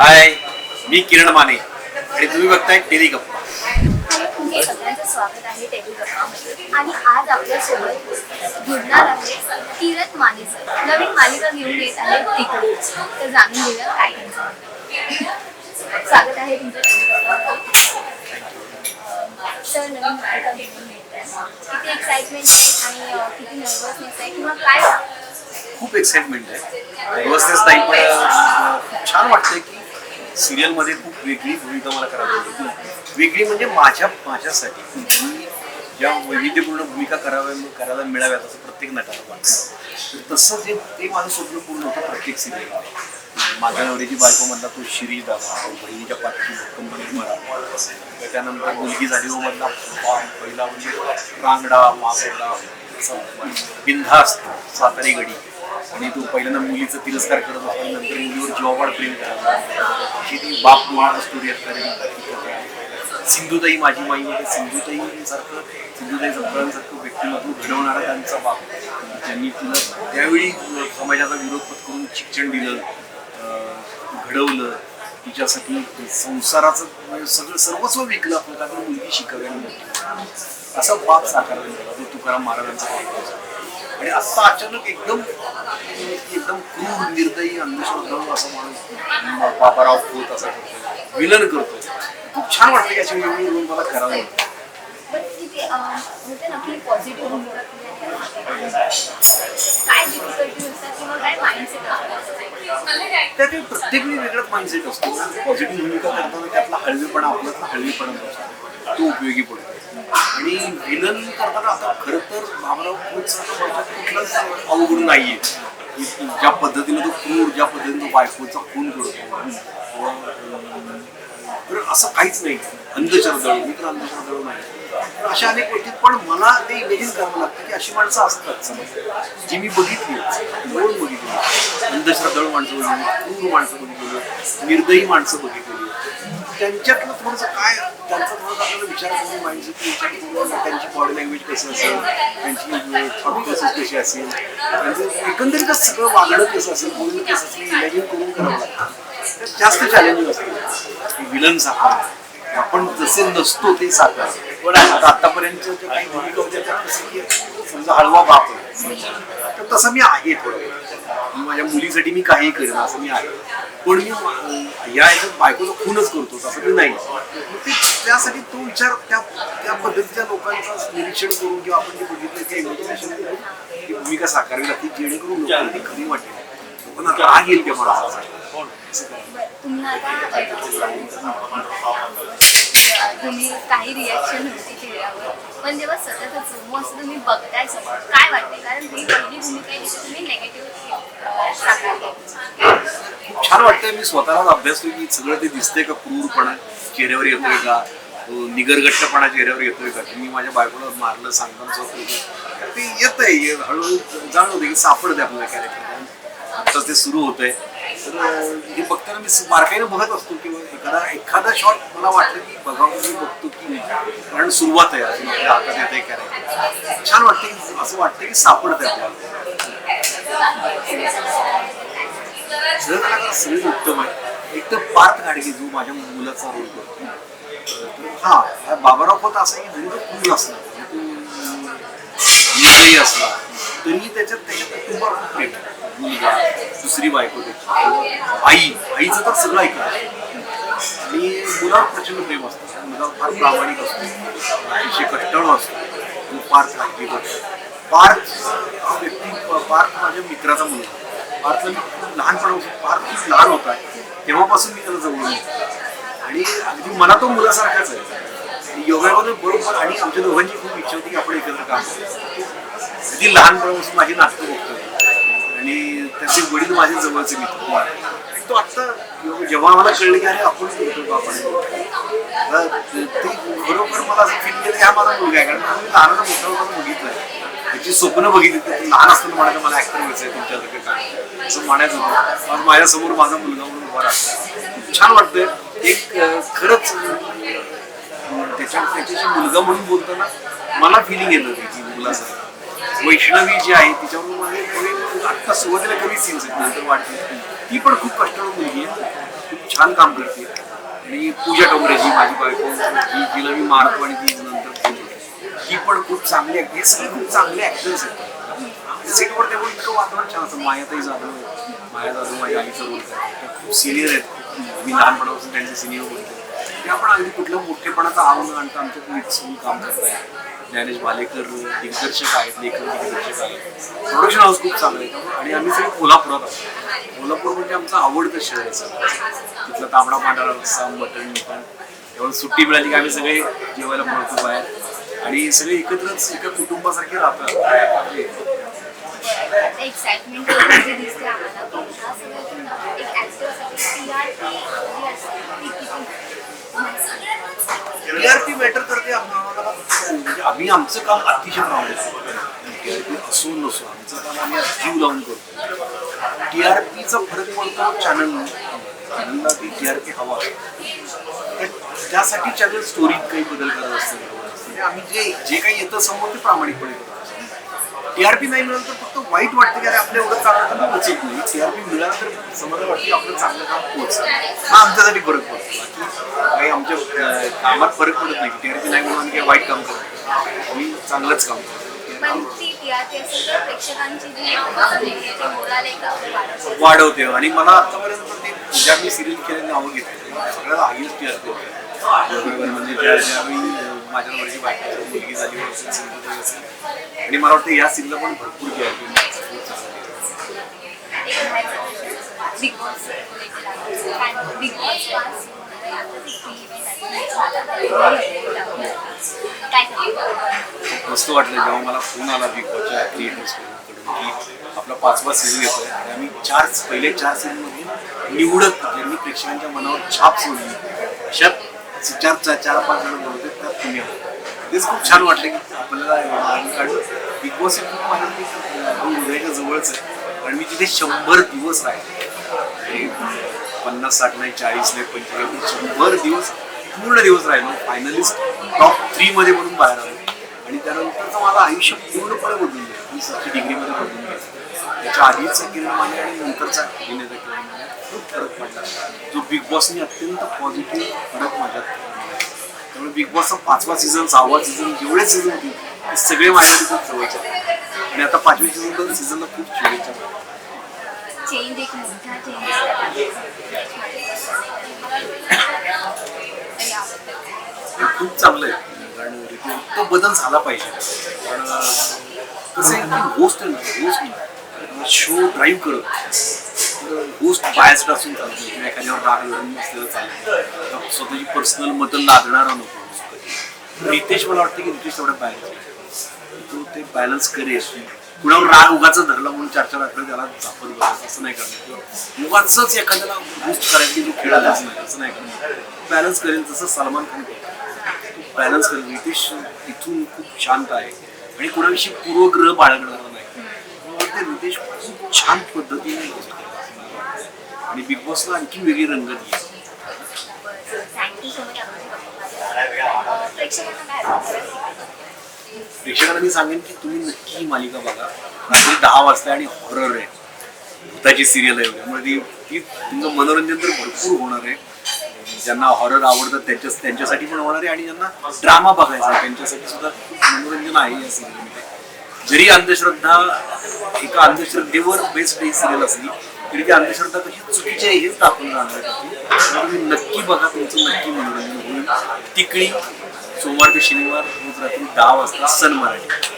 हाय मी किरण माने आणि तुम्ही बघताय टेली गप्पा. तुमचं सगळ्यांचं स्वागत आहे गप्पामध्ये. आणि आज आपल्यासोबत जुडणार आहे किरत माने सर. नवीन मालिका घेऊन येत आहे तिकडे. तर जाणून घेऊया काय त्यांचं म्हणणं. स्वागत आहे तुमचं टेली गप्पामध्ये. सर नवीन मालिका घेऊन येत आहे. किती एक्साइटमेंट आहे आणि अं, किती नर्वसनेस आहे किंवा काय? खूप एक्साइटमेंट आहे. नर्वसनेस नाही पण अं, खूप छान वाटतंय की सिरियलमध्ये खूप वेगळी भूमिका मला करावी लागली वेगळी म्हणजे माझ्या माझ्यासाठी. मी ज्या वैविध्यपूर्ण भूमिका कराव्या करायला मिळाव्यात असं प्रत्येक नटाला वाटतं. तर तसं जे ते माझं स्वप्न पूर्ण होतं प्रत्येक सिरियल माझ्या नवऱ्याची बायको म्हणला तो शिरी दादा बहिणीच्या पाठीची भक्कम मरा त्यानंतर मुलगी झाली हो मधला पहिला म्हणजे रांगडा मागोडा बिंधास्त सातारी गडी. आणि तो पहिल्यांदा मुलीचा तिरस्कार करत होता. नंतर मुलीवर जीवापाड प्रेम करायला अशी ती बाप माळ स्टोरी असणारी सिंधुताई माझी माई मध्ये सिंधुताई सारखं सिंधुताई सप्रांसारखं व्यक्तिमत्व घडवणारा त्यांचा बाप. त्यांनी तिला त्यावेळी समाजाचा विरोध पत्करून शिक्षण दिलं घडवलं. तिच्यासाठी संसाराचं म्हणजे सगळं सर्वस्व विकलं. आपल्याला मुलगी शिकावी आणि असा बाप साकारला तुकाराम महाराजांचा बाप आणि आता अचानक एकदम एकदम क्रूर निर्दयी अंधश्रद्धाळू असा माणूस बाबाराव खोत असा करतो विलन करतो खूप छान वाटतं की अशी वेगळी रोल मला करावं लागतं. पण तिथे अं, होते ना की पॉझिटिव्ह भूमिका केली आहे. काय डिफिकल्टी असतात किंवा काय माइंडसेट त्या ते प्रत्येक वेळी वेगळाच माइंडसेट असतो. पॉझिटिव्ह भूमिका करताना त्यातला हळवेपणा आपल्यातला हळवेपणा तो उपयोगी पडतो. आणि विलन करताना आता खरं तर भामराव कुठलाच अवघड नाहीये. ज्या पद्धतीने तो क्रूर ज्या पद्धतीने तो बायकोचा खून करतो. तर असं काहीच नाही. अंधश्रद्धाळू मी तर अंधश्रद्धाळू नाही. अशा अनेक गोष्टी पण मला ते इमेजिन करावं लागतं की अशी माणसं असतात. समज जी मी बघितली दोन बघितली अंधश्रद्धाळू माणसं बघितली क्रूर माणसं बघितली निर्दयी माणसं बघितली त्यांच्यातलं थोडंसं काय त्यांचा आपल्याला विचार करून माइंडसेट विचार करून त्यांची बॉडी लँग्वेज कशी असेल? त्यांची थॉट प्रोसेस कशी असेल? त्यांचं एकंदरीतच सगळं वागणं कसं असेल? बोलणं कसं असेल? इमॅजिन करून करावं लागतं. तर जास्त चॅलेंजिंग असतं. विलन साकार. आपण जसे नसतो ते साकार. पण आता आतापर्यंत काही भूमिका होत्या कसं की समजा हळवा बाप तर तसं मी आहे थोडं माझ्या मुलीसाठी मी काही करेन असं मी आहे. पण मी या ह्याच्यात बायकोचं खूनच करतो असं मी नाही. ते त्यासाठी तो विचार त्या त्या पद्धतीच्या लोकांचं निरीक्षण करून किंवा आपण जे बघितलं ते इमॅजिनेशन करून ती भूमिका साकारावी लागते जेणेकरून लोकांना ती खरी वाटेल. लोकांना राग येईल त्या तुम्ही काही रिॲक्शन होती चेहऱ्यावर पण जेव्हा सतत झोमो असं तुम्ही बघताय समोर काय वाटते कारण ही पहिली भूमिका तुम्ही नेगेटिव्ह छान वाटतंय. मी स्वतःलाच अभ्यासतोय की सगळं ते दिसतंय का क्रूरपणा चेहऱ्यावर येतोय का? निगरगट्टपणा चेहऱ्यावर येतोय का? की मी माझ्या बायकोला मारलं सांगताना स्वतः ते येत आहे हळूहळू जाणवते की सापडते आपल्याला कॅरेक्टर आता ते सुरू होतंय. तर हे बघताना मी बारकाईनं बघत असतो किंवा एखादा एखादा शॉट मला वाटतं की बघावं मी बघतो की कारण सुरुवात आहे. अजून आपल्या हातात येत आहे कॅरेक्टर छान वाटतं की असं वाटतं की सापडतंय आपल्याला. सगळं सगळे उत्तम आहे एक तर पार्थ गाडगे जो माझ्या मुलाचा रोल करतो हा बाबाराव पत असा की जरी तो पूल असला जरी असला तरी त्याच्यात त्याच्या कुटुंबावर खूप प्रेम मुलगा दुसरी बायको त्याची आई आईचं तर सगळं ऐकलं आणि मुलावर प्रचंड प्रेम असतं मुला फार प्रामाणिक असतो अतिशय कष्टाळू असतो पार्थ गाडगे करतो पार्थ हा व्यक्ती पार्थ माझ्या मित्राचा मुलगा पार्थला मी फार खूप लहान होता. तेव्हापासून मी त्याला जवळ आणि अगदी मला तो मुलासारखाच आहे. योगामध्ये बरोबर आणि आमच्या दोघांची खूप इच्छा होती की आपण एकत्र काम करू. अगदी लहानपणापासून माझी नाटकं बघतो आणि त्याचे वडील माझे जवळचे मित्र तो आत्ता जेव्हा मला कळलं की अरे आपण करतो आपण ते बरोबर मला असं फील केलं की हा माझा मुलगा आहे. कारण मी लहानाचा मोठा होताना बघितलं त्याची स्वप्न बघितली ते लहान असताना म्हणायचं मला ऍक्टर व्हायचं आहे तुमच्यासारखं काय? असं म्हणायचं होतं. माझ्यासमोर माझा मुलगा म्हणून उभा राहतो. छान वाटतंय. एक खरंच त्याच्या त्याच्याशी मुलगा म्हणून बोलताना मला फिलिंग येतं त्याची मुलासारखं. वैष्णवी जी आहे तिच्यावर माझे आत्ता सुरुवातीला कमी सीन्स आहेत नंतर वाटते ती पण खूप कष्टाळू मुलगी आहे. खूप छान काम करते. आणि पूजा टोंगरे जी माझी बायको ही जिला मी मारतो आणि ती ही पण खूप चांगली आहे. हे सगळे खूप चांगले ऍक्टर्स आहेत. सेटवर तेव्हा इतकं वातावरण छान असतं. मायाताई जाधव माया जाधव माझ्या आईचं रोल खूप सिनियर आहेत. मी लहानपणापासून त्यांचे सिनियर बोलतो ते आपण अगदी कुठलं मोठेपणाचं आव्हान आणतं. आमच्या मिक्स होऊन काम करताय. ज्ञानेश भालेकर दिग्दर्शक आहेत लेखक दिग्दर्शक आहेत. प्रोडक्शन हाऊस खूप चांगलं आहे आणि आम्ही सगळे कोल्हापुरात आहोत. कोल्हापूर म्हणजे आमचं आवडतं शहर आहे सगळं. तिथलं तांबडा पांढरा रस्सा मटण मटण तेव्हा सुट्टी मिळाली की आम्ही सगळे जेवायला मिळतो बाहेर. आणि सगळे एकत्रच एका कुटुंबासारखे राहतात. एक्साइटमेंट दिसते आम्हाला की सगळ्यातून एक ऍक्टरसाठी टी आर पी जी असते ती किती टीआरपी मॅटर करते आम्हाला. म्हणजे आम्ही आमचं काम अतिशय प्रामाणिक असो नसो आमचं काम आम्ही जीव लावून करतो. टीआरपीचा फरक पडतो चॅनल चॅनलला ती टीआरपी हवा तर त्यासाठी चॅनल स्टोरीत काही बदल करत असतं. म्हणजे आम्ही जे जे काही येतं समोर ते प्रामाणिकपणे करत. टीआरपी नाही मिळालं तर फक्त वाईट वाटतं की अरे आपलं एवढं चांगलं काम पोचत नाही टीआरपी मिळालं तर समजा वाटतं की आपलं चांगलं काम पोचतं हा आमच्यासाठी फरक पडतो. काही आमच्या कामात फरक पडत नाही. टीआरपी नाही म्हणून आम्ही काही वाईट काम करत. आम्ही चांगलंच काम करतो. वाढवते. आणि मला आतापर्यंत ते ज्या मी सिरियल केलेली नावं घेतली सगळ्यात हायेस्ट टी आर पी म्हणजे ज्या ज्यावेळी अं, माझ्या वरची बायको मुलगी झाली असेल सिरियल असेल. आणि मला वाटतं या सिरियलला पण भरपूर टी आहे. मस्त वाटलं जेव्हा मला फोन आला बिग बॉसच्या क्रिएटर्सकडून की आपला पाचवा सीझन येतोय. आणि आम्ही चार पहिले चार सीझनमध्ये निवडत ज्यांनी प्रेक्षकांच्या मनावर छाप सोडली. चार चार पाच जण बोलते त्यात तुम्ही तेच खूप छान वाटलं की आपल्याला आणि काढून बिग बॉस हे खूप माझ्या हृदयाच्या जवळच आहे. आणि मी तिथे शंभर दिवस राहिले. पन्नास साठ नाही चाळीस नाही पंचेचाळीस शंभर दिवस पूर्ण दिवस राहिलो. फायनलिस्ट टॉप थ्री मध्ये म्हणून बाहेर आलो. आणि त्यानंतरचं माझं आयुष्य पूर्णपणे बदलून गेलं. मी सच्ची डिग्रीमध्ये बदलून गेलं. त्याच्या आधीचा किरणामाने आणि नंतरचा अभिनेता किरणामाने खूप फरक पडला जो बिग बॉसने अत्यंत पॉझिटिव्ह फरक माझ्यात. त्यामुळे बिग बॉसचा पाचवा सीझन सहावा सीझन जेवढे सीझन होते ते सगळे माझ्यासाठी खूप जवळचे. आणि आता पाचव्या सीझन सीझनला खूप हे खूप चांगलं आहे. कारण तो बदल झाला पाहिजे. कारण अं, कसं आहे की होस्ट आहे ना होस्ट शो ड्राईव्ह करत. बूस्ट बायस्ड असून चालतो. किंवा एखाद्यावर राग लढून नसलेलं चालतं स्वतःची पर्सनल मतं लादणारा नको रितेश मला वाटतं की रितेश तेवढा बॅलन्स तो ते बॅलन्स करेल. कुणावर राग उगाच धरला म्हणून चार चार आठवडे त्याला जापत बघायचं असं नाही करणार उगाच एखाद्याला बूस्ट करायचं की खेळ खेळायलाच नाही असं नाही करणार. बॅलन्स करेल जसं सलमान खान करतो. बॅलन्स करेल. रितेश इथून खूप शांत आहे. आणि कुणाविषयी पूर्वग्रह बाळगणार नाही. ते रितेश खूप छान पद्धतीने host करेल असं मला वाटतं. आणि बिग बॉसला आणखी वेगळी रंगत येईल प्रेक्षकांना मी सांगेन की तुम्ही नक्की ही मालिका बघा. रात्री दहा वाजता आणि हॉरर आहे. भूताची सिरियल आहे त्यामुळे म्हणजे ती ती तुमचं मनोरंजन तर भरपूर होणार आहे. ज्यांना हॉरर आवडतात त्यांच्या त्यांच्यासाठी पण होणार आहे आणि ज्यांना ड्रामा बघायचा आहे त्यांच्यासाठी सुद्धा खूप मनोरंजन आहे या सिरियलमध्ये जरी अंधश्रद्धा एका अंधश्रद्धेवर बेस्ड ही सिरियल असली तरी ती अंधश्रद्धा कशी चुकीची आहे हेच दाखवून जाणार तुम्ही नक्की बघा तुमचं नक्की मनोरंजन होईल. तिकडी सोमवार ते शनिवार रोज रात्री दहा वाजता सन मराठी.